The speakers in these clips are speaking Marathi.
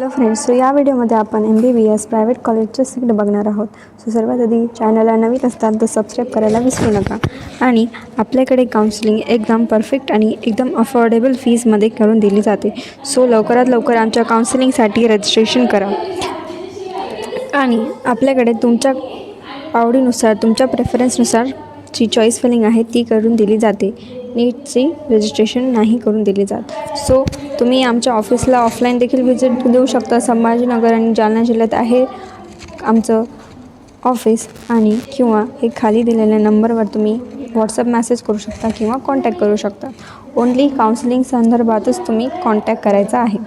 हॅलो फ्रेंड्स सो या व्हिडिओमध्ये आपण M B B S private कॉलेजचं सीट बघणार आहोत. सो सर्वात आधी चॅनलला नवीन असतात तर सबस्क्राईब करायला विसरू नका. आणि आपल्याकडे काउन्सिलिंग एकदम परफेक्ट आणि एकदम अफोर्डेबल फीजमध्ये करून दिली जाते. सो लवकरात लवकर आमच्या काउन्सिलिंगसाठी रजिस्ट्रेशन करा. आणि आपल्याकडे तुमच्या आवडीनुसार तुमच्या प्रेफरन्सनुसार जी चॉईस फिलिंग आहे ती करून दिली जाते. नीटची रजिस्ट्रेशन नाही करून दिली जात. सो तुम्ही आमच्या ऑफिसला ऑफलाईन देखील व्हिजिट देऊ शकता. संभाजीनगर आणि जालना जिल्ह्यात आहे आमचं ऑफिस आणि किंवा हे खाली दिलेल्या नंबरवर तुम्ही व्हॉट्सअप मेसेज करू शकता किंवा कॉन्टॅक्ट करू शकता. ओन्ली काउन्सिलिंग संदर्भातच तुम्ही कॉन्टॅक्ट करायचा आहे.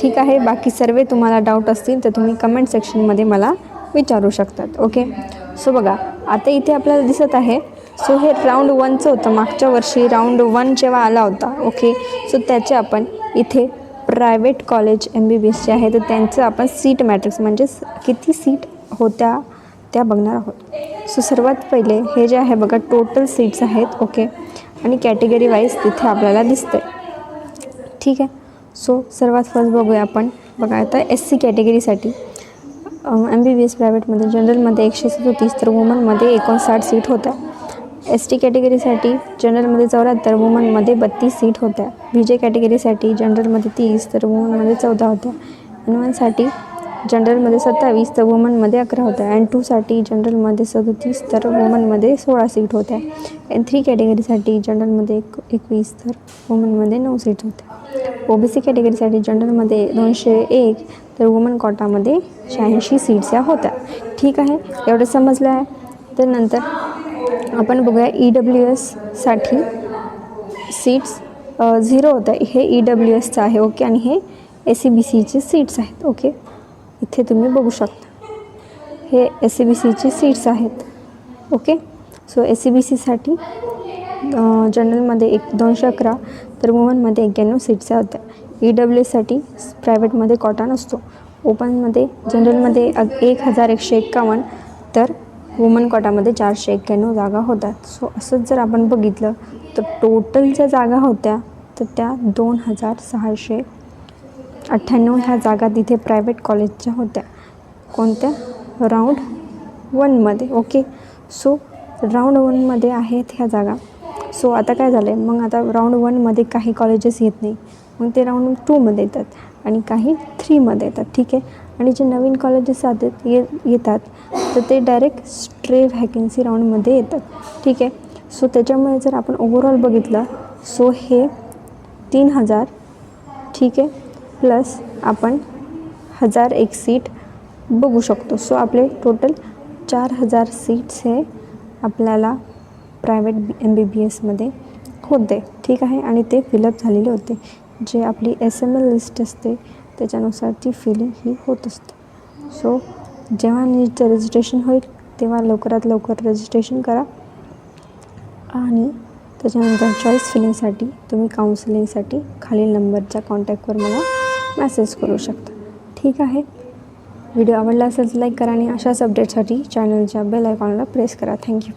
ठीक आहे बाकी सर्व तुम्हाला डाऊट असतील तर तुम्ही कमेंट सेक्शनमध्ये मला विचारू शकतात. ओके सो बघा आता इथे आपल्याला दिसत आहे सो हे राऊंड वनचं होतं. मागच्या वर्षी राऊंड वन जेव्हा आला होता ओके सो त्याचे आपण इथे private college M B B S जे आहे तर त्यांचं आपण सीट मॅट्रिक्स म्हणजेच किती सीट होत्या त्या बघणार आहोत. सो सर्वात पहिले हे जे आहे बघा टोटल सीट्स आहेत ओके आणि कॅटेगरी वाईज तिथे आपल्याला दिसते ठीक आहे? सो सर्वात फर्स्ट बघूया आपण. बघा आता एस सी कॅटेगरीसाठी एम बी बी एस प्रायव्हेटमध्ये जनरलमध्ये एकशे सदोतीस तर वुमनमध्ये एकोणसाठ सीट होत्या. एस टी कॅटेगरीसाठी जनरलमध्ये चौऱ्याहत्तर वुमनमध्ये बत्तीस सीट होत्या. व्ही जे कॅटेगरीसाठी जनरलमध्ये तीस तर वुमनमध्ये चौदा होत्या. एन वनसाठी जनरलमध्ये सत्तावीस तर वुमनमध्ये अकरा होत्या. अँड टूसाठी जनरलमध्ये सदोतीस तर वुमनमध्ये सोळा सीट होत्या. अँड थ्री कॅटेगरीसाठी जनरलमध्ये एक एकवीस तर वुमनमध्ये नऊ सीट होत्या. ओ बी सी कॅटेगरीसाठी जनरलमध्ये दोनशे एक तर वुमन कोटामध्ये शहाऐंशी सीट्स या होत्या. ठीक आहे एवढं समजलं आहे? तर नंतर आपण बघूया ई डब्ल्यू एससाठी सीट्स झिरो होतं. हे ई डब्ल्यू एसचं आहे ओके? आणि हे एस सी बी सीचे सीट्स आहेत ओके? इथे तुम्ही बघू शकता. हे एस सी बी सीचे सीट्स आहेत okay? So S C B सीसाठी जनरलमध्ये एक दोनशे अकरा तर वुमनमध्ये एक्क्याण्णव सीट्स होत्या. ई डब्ल्यू एससाठी प्रायव्हेटमध्ये कॉटन असतो. ओपनमध्ये जनरलमध्ये एक हजार एकशे एक्कावन्न तर वुमन कॉटामध्ये चारशे एक्क्याण्णव जागा होतात. सो असंच जर आपण बघितलं तर टोटल ज्या जागा होत्या तर त्या दोन हजार सहाशे अठ्ठ्याण्णव ह्या जागा तिथे प्रायव्हेट कॉलेजच्या होत्या. कोणत्या? राऊंड वनमध्ये ओके सो राऊंड वनमध्ये आहेत ह्या जागा. सो आता काय झालं आहे मग आता राऊंड वनमध्ये काही कॉलेजेस येत नाही. मग ते राऊंड टूमध्ये येतात. आणि काही थ्रीमध्ये येतात. ठीक आहे? आणि जे नवीन कॉलेजेस आहेत ये येतात तर ते डायरेक्ट स्ट्रे व्हॅकन्सी राऊंडमध्ये येतात. ठीक आहे? सो त्याच्यामुळे जर आपण ओव्हरऑल बघितलं सो हे तीन हजार ठीक आहे? प्लस आपण हजार एक सीट बघू शकतो. सो आपले टोटल चार हजार सीट्स हे आपल्याला प्रायव्हेट बी एम बी बी एसमध्ये होते. ठीक आहे? आणि ते फिलअप झालेले होते. जे आपली एस एम एल लिस्ट असते त्याच्यानुसार ती फिलिंग ही होत असते. सो जेव्हा नीटचं रजिस्ट्रेशन होईल तेव्हा लवकरात लवकर रजिस्ट्रेशन करा. आणि त्याच्यानंतर चॉईस फिलिंगसाठी तुम्ही काउन्सिलिंगसाठी खालील नंबरच्या कॉन्टॅक्टवर मला मेसेज करू शकता. ठीक आहे? व्हिडिओ आवडला असेल तर लाईक करा आणि अशाच अपडेटसाठी चॅनलच्या बेल आयकॉनला प्रेस करा. थँक्यू